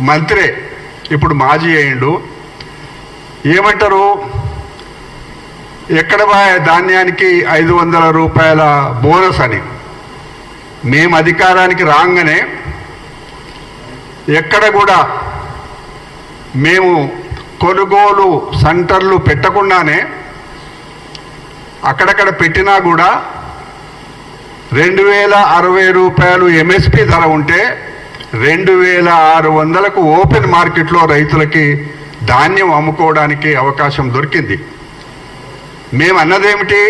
మంత్రే ఇప్పుడు మాజీ అయిండు ఏమంటారు? ఎక్కడ ధాన్యానికి ఐదు వందల రూపాయల బోనస్ అని. మేము అధికారానికి రాగానే ఎక్కడ కూడా మేము కొనుగోలు సెంటర్లు పెట్టకుండానే అక్కడక్కడ పెట్టినా కూడా రెండు వేల అరవై రూపాయలు ఎంఎస్పి ధర ఉంటే రెండు వేల ఆరు వందలకు ఓపెన్ మార్కెట్లో రైతులకి ధాన్యం అమ్ముకోవడానికి అవకాశం దొరికింది. మేము అన్నదేమిటి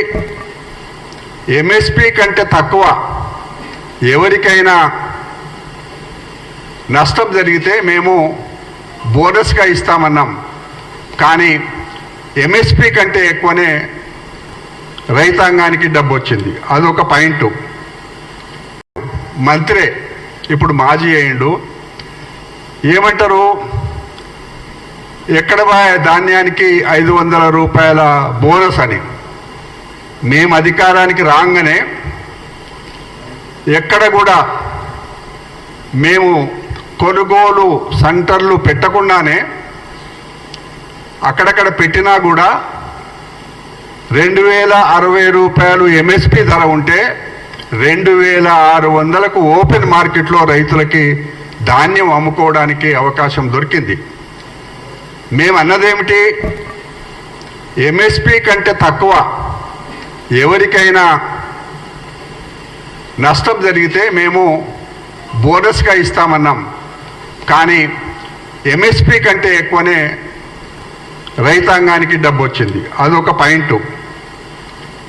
ఎంఎస్పి కంటే తక్కువ ఎవరికైనా నష్టం జరిగితే మేము బోనస్గా ఇస్తామన్నాం. కానీ ఎంఎస్పి కంటే ఎక్కువనే రైతాంగానికి డబ్బు వచ్చింది అదొక పాయింట్. మంత్రే ఇప్పుడు మాజీ అయిండు ఏమంటారు? ఎక్కడ ధాన్యానికి ఐదు వందల రూపాయల బోనస్ అని. మేము అధికారానికి రాగానే ఎక్కడ కూడా మేము కొనుగోలు సెంటర్లు పెట్టకుండానే అక్కడక్కడ పెట్టినా కూడా రెండు వేల అరవై రూపాయలు ఎంఎస్పి ధర ఉంటే రెండు వేల ఆరు వందలకు ఓపెన్ మార్కెట్లో రైతులకి ధాన్యం అమ్ముకోవడానికి అవకాశం దొరికింది. మేము అన్నదేమిటి ఎంఎస్పి కంటే తక్కువ ఎవరికైనా నష్టం జరిగితే మేము బోనస్గా ఇస్తామన్నాం. కానీ ఎంఎస్పి కంటే ఎక్కువనే రైతాంగానికి డబ్బు వచ్చింది అదొక పాయింట్.